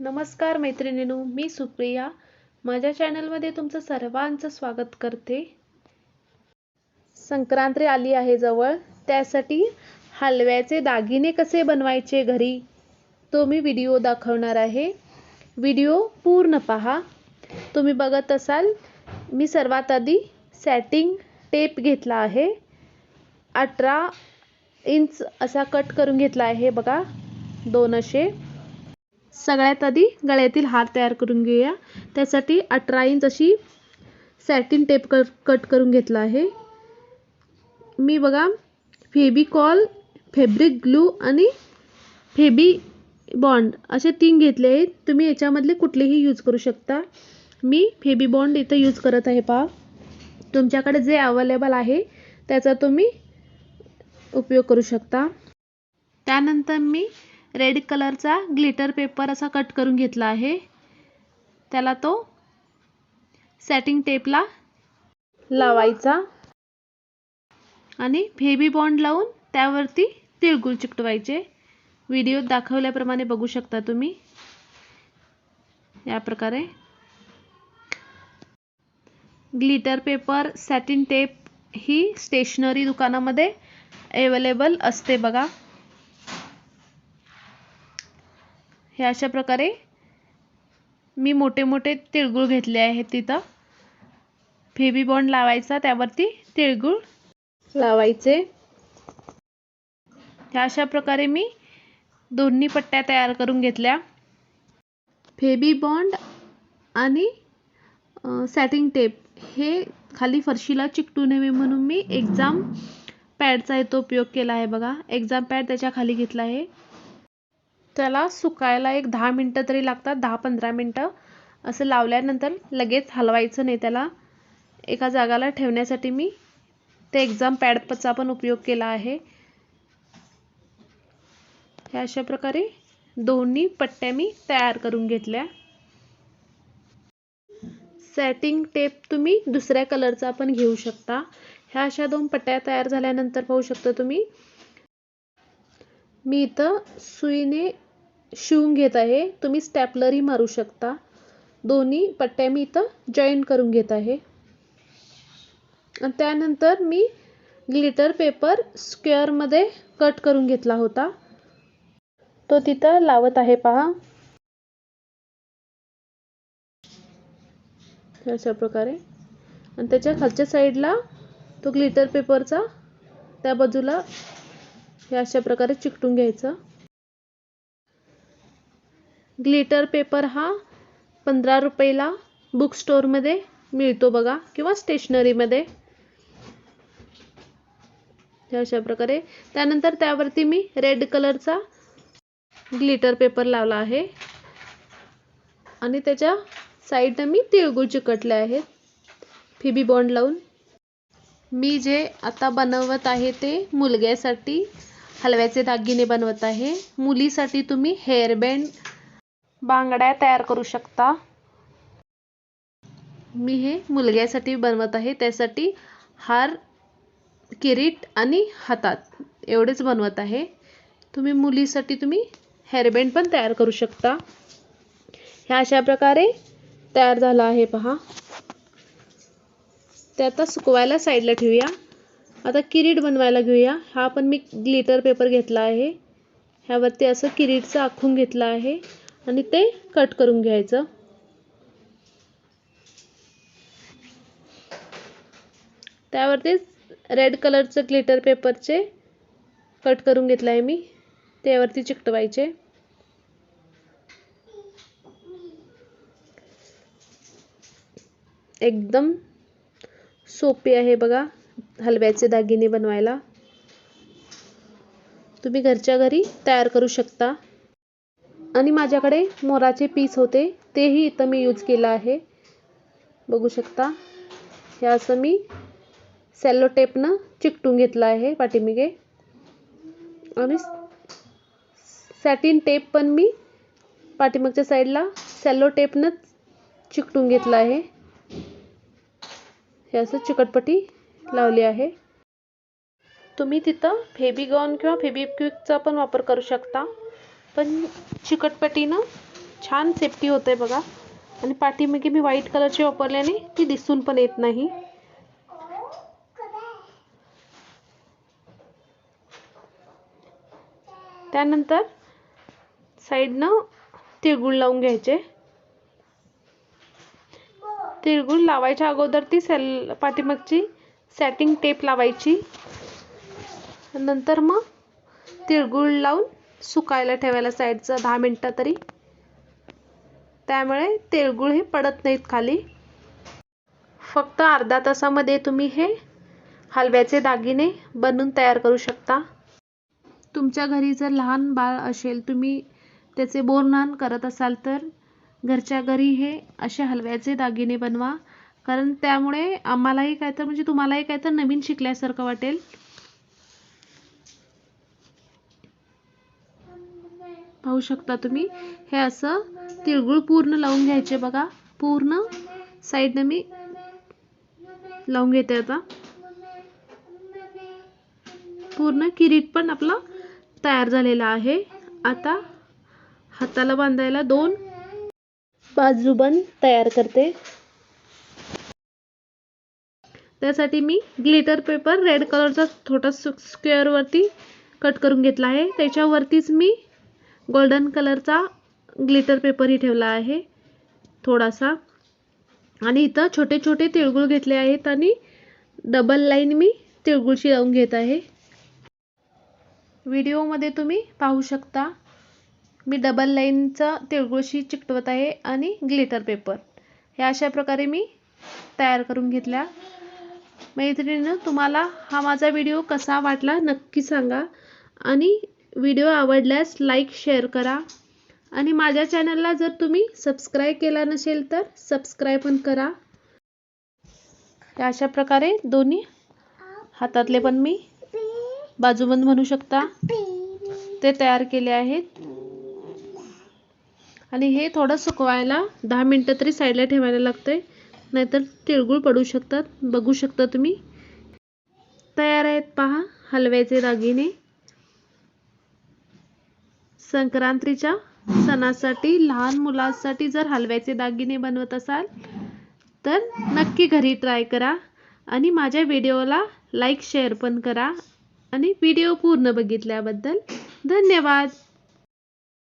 नमस्कार मैत्रिणींनो मी सुप्रिया. माझ्या चॅनलमध्ये तुमचं सर्वांचं स्वागत करते. संक्रांती आली आहे जवळ. त्यासाठी हलव्याचे दागिने कसे बनवायचे घरी? तो मी व्हिडिओ दाखवणार आहे. व्हिडिओ पूर्ण पहा. तुम्ही बघत असाल मी सर्वात आधी सॅटिंग टेप घेतला आहे. अठरा इंच असा कट करून घेतला आहे बघा. दोन असे. सगळ्यात आधी गळ्यातील हार तयार करून घेऊया. त्यासाठी अठरा इंच अशी सॅटिन टेप कर कट करून घेतला आहे. मी बघा फेबिकॉल फेब्रिक ग्लू आणि फेबी बॉन्ड असे तीन घेतले आहेत. तुम्ही याच्यामधले कुठलेही यूज करू शकता. मी फेबी बॉन्ड इथं यूज करत आहे पहा. तुमच्याकडे जे अवेलेबल आहे त्याचा तुम्ही उपयोग करू शकता. त्यानंतर मी रेड कलरचा ग्लिटर पेपर असा कट करून घेतला आहे. त्याला तो सॅटिंग टेपला लावायचा आणि फेबी बॉन्ड लावून त्यावरती तिळगुळ चिकटवायचे. व्हिडिओत दाखवल्याप्रमाणे बघू शकता तुम्ही. या प्रकारे. ग्लिटर पेपर सॅटिन टेप ही स्टेशनरी दुकानामध्ये अवेलेबल असते बघा. हे अशा प्रकारे मी मोठे मोठे तिळगुळ घेतले आहेत तिथं. फेबी बॉन्ड लावायचा त्यावरती तिळगुळ लावायचे. अशा प्रकारे मी दोन्ही पट्ट्या तयार करून घेतल्या. फेबी बॉन्ड आणि सॅटिंग टेप हे खाली फरशीला चिकटू नये म्हणून मी एक्झाम पॅडचा इथं उपयोग केला आहे बघा. एक्झाम पॅड त्याच्याखाली घेतला आहे. त्याला सुकायला एक दहा मिनटं तरी लागतात दहा पंधरा मिनटं. असं लावल्यानंतर लगेच हलवायचं नाही त्याला. एका जागाला ठेवण्यासाठी मी ते एक्झाम पॅडचा पण उपयोग केला आहे. ह्या अशा प्रकारे दोन्ही पट्ट्या मी तयार करून घेतल्या. सॅटिंग टेप तुम्ही दुसऱ्या कलरचा पण घेऊ शकता. ह्या अशा दोन पट्ट्या तयार झाल्यानंतर पाहू शकता तुम्ही. मी इथं सुईने शिवून घेत आहे. तुम्ही स्टॅपलरही मारू शकता. दोन्ही पट्ट्या मी इथं जॉईन करून घेत आहे. आणि त्यानंतर मी ग्लिटर पेपर स्क्वेअरमध्ये कट करून घेतला होता. तो तिथं लावत आहे पहा. अशा प्रकारे. आणि त्याच्या खालच्या साईडला तो ग्लिटर पेपरचा त्या बाजूला हे अशा प्रकारे चिकटून घ्यायचं. ग्लिटर पेपर हा पंधरा रुपयाला बुक स्टोअरमध्ये मिळतो बघा किंवा स्टेशनरीमध्ये अशा प्रकारे. त्यानंतर त्यावरती मी रेड कलरचा ग्लिटर पेपर लावला आहे. आणि त्याच्या साईडनं मी तिळगुळ चिकटले आहेत फिबी बॉन्ड लावून. मी जे आता बनवत आहे ते मुलग्यासाठी हलव्याचे दागिने बनवत आहे. मुलीसाठी तुम्ही हेअरबँड बांगड्या तयार करू शकता. मी हे मुलग्यासाठी बनवत आहे. त्यासाठी हार किरीट आणि हातात एवढेच बनवत आहे. तुम्ही मुलीसाठी तुम्ही हेअरबँड पण तयार करू शकता. ह्या अशा प्रकारे तयार झाला आहे पहा. ते आता सुकवायला साईडला ठेवूया. आता किरीट बनवायला घेऊया. हा पण मी ग्लिटर पेपर घेतला आहे. ह्यावरती असं किरीटचं आखून घेतलं आहे. आणि ते कट करून घ्यायचं. त्यावरती रेड कलरचं ग्लिटर पेपरचे कट करून घेतलं आहे मी. त्यावरती चिकटवायचे. एकदम सोपे आहे बघा हलव्याचे दागिने बनवायला. तुम्ही घरच्या घरी तयार करू शकता. आणि माझ्याकडे मोराचे पीस होते तेही इथं मी यूज केलं आहे. बघू शकता हे असं मी सॅलो टेपनं चिकटून घेतलं आहे पाठीमागे. आणि सॅटिन टेप पण मी पाठीमागच्या साईडला सॅलो टेपनंच चिकटून घेतलं आहे. हे असं चिकटपट्टी लावली आहे. तुम्ही तिथं फेबिगॉन किंवा फेबिक्विकचा पण वापर करू शकता. पण चिकटपट्टीनं छान सेफ्टी होते बघा. आणि पाठीमागे मी व्हाईट कलरची वापरल्याने ती दिसून पण येत नाही. त्यानंतर साईडनं तिळगुळ लावून घ्यायचे. तिळगुळ लावायच्या अगोदर ती सेल पाठीमागची सॅटिंग टेप लावायची. नंतर मग तिळगुळ लावून सुकायला ठेवायला साईडचं दहा मिनटं तरी. त्यामुळे तिळगुळ हे पडत नाहीत खाली. फक्त अर्धा तासामध्ये तुम्ही हे हलव्याचे दागिने बनवून तयार करू शकता. तुमच्या घरी जर लहान बाळ असेल तुम्ही त्याचे बोरनान करत असाल तर घरच्या घरी हे असे हलव्याचे दागिने बनवा. कारण त्यामुळे आम्हालाही काय तर म्हणजे तुम्हालाही काय तर नवीन शिकल्यासारखं वाटेल. पाहू शकता तुम्ही. हे असं तिळगुळ पूर्ण लावून घ्यायचे बघा. पूर्ण साईडनं मी लावून घेते आता. पूर्ण किरीट पण आपला तयार झालेला आहे. आता हाताला बांधायला दोन बाजूबंद तयार करते. त्यासाठी मी ग्लिटर पेपर रेड कलरचा छोटा स्क्वेअरवरती कट करून घेतला आहे. त्याच्यावरतीच मी गोल्डन कलरचा ग्लिटर पेपरही ठेवला आहे. थोडासा. आणि इथं छोटे छोटे तिळगुळ घेतले आहेत आणि डबल लाईन मी तिळगुळची लावून घेत आहे. व्हिडिओमध्ये तुम्ही पाहू शकता मी डबल लाईनचा तिळगुळशी चिकटवत आहे आणि ग्लिटर पेपर हे अशा प्रकारे मी तयार करून घेतल्या. मैत्रिणीनं तुम्हाला हा माझा व्हिडिओ कसा वाटला नक्की सांगा. आणि व्हिडिओ आवडल्यास लाईक शेअर करा. आणि माझ्या चॅनलला जर तुम्ही सबस्क्राईब केला नसेल तर सबस्क्राईब पण करा. अशा प्रकारे दोन्ही हातातले पण मी बाजूबंद म्हणू शकता. ते तयार केले आहेत. आणि हे थोडं सुकवायला दहा मिनटं तरी साईडला ठेवायला लागतंय. नाहीतर तिळगुळ पडू शकतात. बघू शकता तुम्ही. तयार आहेत पहा हलव्याचे दागिने. संक्रांतीच्या सणासाठी लहान मुलांसाठी जर हलव्याचे दागिने बनवत असाल तर नक्की घरी ट्राय करा आणि माझ्या व्हिडिओला लाईक शेअर पण करा आणि व्हिडिओ पूर्ण बघितल्याबद्दल धन्यवाद.